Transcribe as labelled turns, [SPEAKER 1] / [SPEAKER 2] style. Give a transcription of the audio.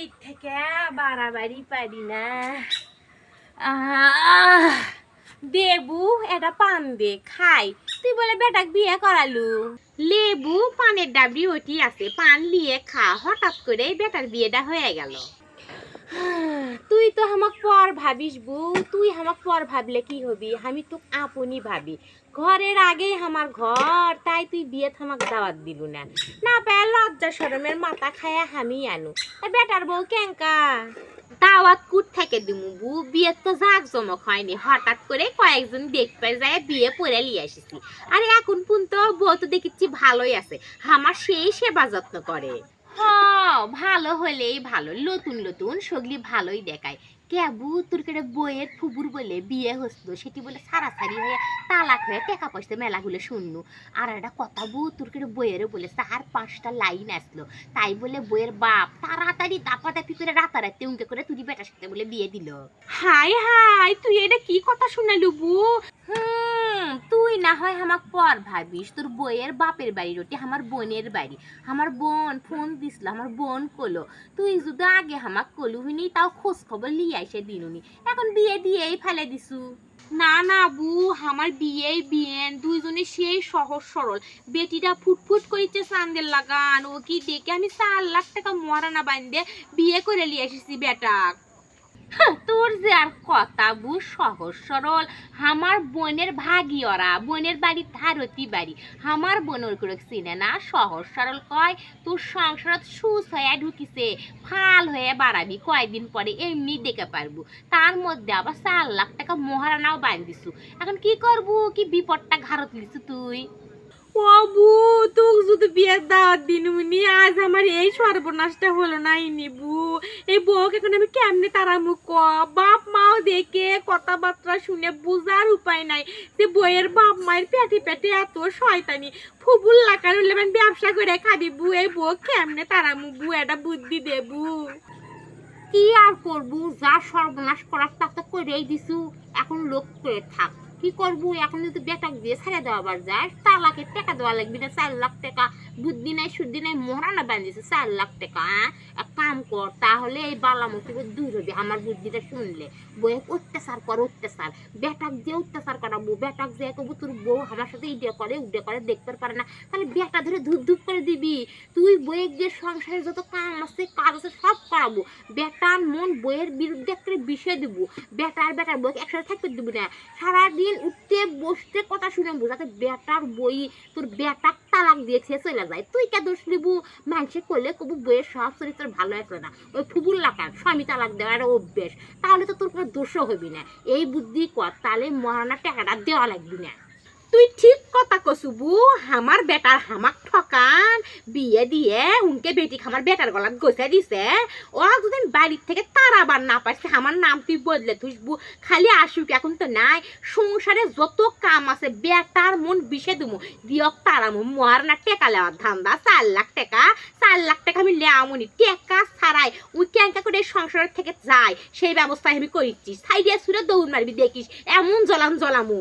[SPEAKER 1] বাড়ির থেকে বাড়াবাড়ি পারি না। দেবু এটা পান দে, খাই। তুই বলে, বেটাক বিয়ে করালু। লেবু পানের ডাবরি ওটি আছে, পান লিয়ে খা। হঠাৎ করে বেটার বিয়েটা হয়ে গেল। তুই তো আমাক পর ভাবিস বউ, তুই আমাক পর ভাবলে কি হবি? আমি তো আপনি ভাবি। ঘরের আগেই আমার ঘর, তাই তুই বিয়ে আমাক দাওয়াত দিলু না। না পায় লজ্জা শরমের মাথা খায়া আমি আনু। বেটার বউ কেঙ্কা? দাওয়াত কুট থেকে দিমু বউ বিয়ে তো জাক জমক হয়নি। হঠাৎ করে কয়েকজন দেখতে যায় বিয়ে পরে লিয়ে আসিছি। আরে এখন পুন তো বউ তো দেখিচ্ছি ভালোই আছে। আমার সেই সেবা যত্ন করে। ভালো হলেই ভালো নতুন নতুন সগলি ভালোই দেখায়। কেবু তোর কেটে বইয়ের ফুবুর বলে বিয়ে হসতো সেটি বলে সারাসারি হয়ে তালাক হয়ে টাকা পয়সা মেলাগুলো শুননু। আর একটা কথা বউ তোর কেটে বইয়েরও বলে চার পাঁচটা লাইন আসলো। তাই বলে বইয়ের বাপ তাড়াতাড়ি দাপা দাপি করে রাতারাতি উঙ্কে করে তুই বেটার সাথে বলে বিয়ে দিল। হাই হাই তুই এটা কি কথা শুনালু হুম তুই না হয় আমাক পর ভাবিস, তোর বইয়ের বাপের বাড়ি রটি আমার বোনের বাড়ি। আমার বোন ফোন দিছিল আমার বোন কলো তুই যদি আগে আমাক কলু হইনি, তাও খোঁজ খবর লিয়ে আইসে দিনুনি এখন বিয়ে দিয়েই ফেলে দিছু। না না বু আমার বিয়ে বিয়েন, দুইজনে সেই সহজ সরল। বেটিটা ফুটফুট করিছে সান্দের লাগান ও কি দেখে আমি চার লাখ টাকা মরানা বান্ধে বিয়ে করে লিয়ে এসেছি বেটাক। তোর যে আর কথা বু, সহজ সরল। আমার বোনের ভাগি ওরা বোনের বাড়ি ধারতি বাড়ি। আমার বোনের করে চিনে না, সহজ সরল কয়, তোর সংসারত সুস হয়ে ঢুকিছে, ফাল হয়ে বাড়াবি, কয়দিন পরে এমনি দেখে পারব। তার মধ্যে আবার চার লাখ টাকা মহারানাও বান্ধিছু এখন কি করব? কি বিপদটা ঘাড়ত লিছু তুই? ও বু যদি বিয়ের দাওয়াত দিনুনি আজ আমার এই সর্বনাশটা হলো না ইনি বু এই বউকে এখন আমি কেমনে তারা মুখ বাপ মাও দেখে কথাবার্তা শুনে বুঝার উপায় নাই। যে বইয়ের বাপ মায়ের পেটে পেটে এত শয়তানি। ফুবুল লাকার হলে ব্যবসা করে খাবি বু, এই বউ কেমনে তারা মুখ বু, এটা বুদ্ধি দে বু। কি আর করব? যা সর্বনাশ করার তা তো করেই দিছু। এখন লোক করে থাক। কি করব? এখন যদি বেটাক দিয়ে ছেড়ে দেওয়া আবার যায় তালাকে টাকা দেওয়া লাগবে না, চার লাখ টাকা। বুদ্ধি নাই, সুদ্ধি নাই মহারানা বান্ধিছে চার লাখ টাকা? এক কাম কর, তাহলে এই বালা মুসিবত দূর হবে, আমার বুদ্ধিটা শুনলে। বয়ে অত্যাচার কর, অত্যাচার। বেটাক দিয়ে অত্যাচার করাবো, বেটাক দিয়ে কবু তোর বউ আমার সাথে ইডে করে, উডে করে, দেখতে পারে না, তাহলে বেটা ধরে ধূপ ধূপ করে দিবি। তুই বইয়ে গিয়ে সংসারে যত কাম আছে, কাজ আছে, সব করাবো। বেটার মন বইয়ের বিরুদ্ধে একটা বিষয় দিব। বেটার বেটার বই একসাথে থাকতে দিব না। সারাদিন উঠতে বসতে কথা শুনে বোঝাতে বেটার বই, তোর বেটার তালাক দিয়েছে, চলে যায়। তুই কে দোষ নিবু? মানুষে করলে কবু বইয়ের সব চরিত্র ভালো আছে না। ওই ফুবুল লাকার, স্বামী তালাক দেওয়ার অভ্যেস। তাহলে তো তোর কোনো দোষও হবি না। এই বুদ্ধি কর, তাহলে মহারানা টাকাটা দেওয়া লাগবি না। তুই ঠিক কথা কসুবু আমার বেটার হামাক ঠকান, বিয়ে দিয়ে উনকে বেটি আমার বেটার গলাত গছে দিছে। ও যদি বাড়ির থেকে তারাবার না পারছে আমার নাম তুই বদলে তুইবু খালি আসুক, এখন তো নাই। সংসারে যত কাম আছে, বেটার মন বিষে দুমু। দিয়ক তারামু মোয়ার না টেকা লেওয়ার ধান্দা, চার লাখ টাকা, চার লাখ টাকা আমি লেয়ামুনি টেকা ছাড়াই উই ক্যাঙ্কা করে সংসারের থেকে যায় সেই ব্যবস্থা আমি করিচ্ছি। সাইডিয়া সুরে দৌড় মারবি দেখিস, এমন জ্বলাম জ্বলামু।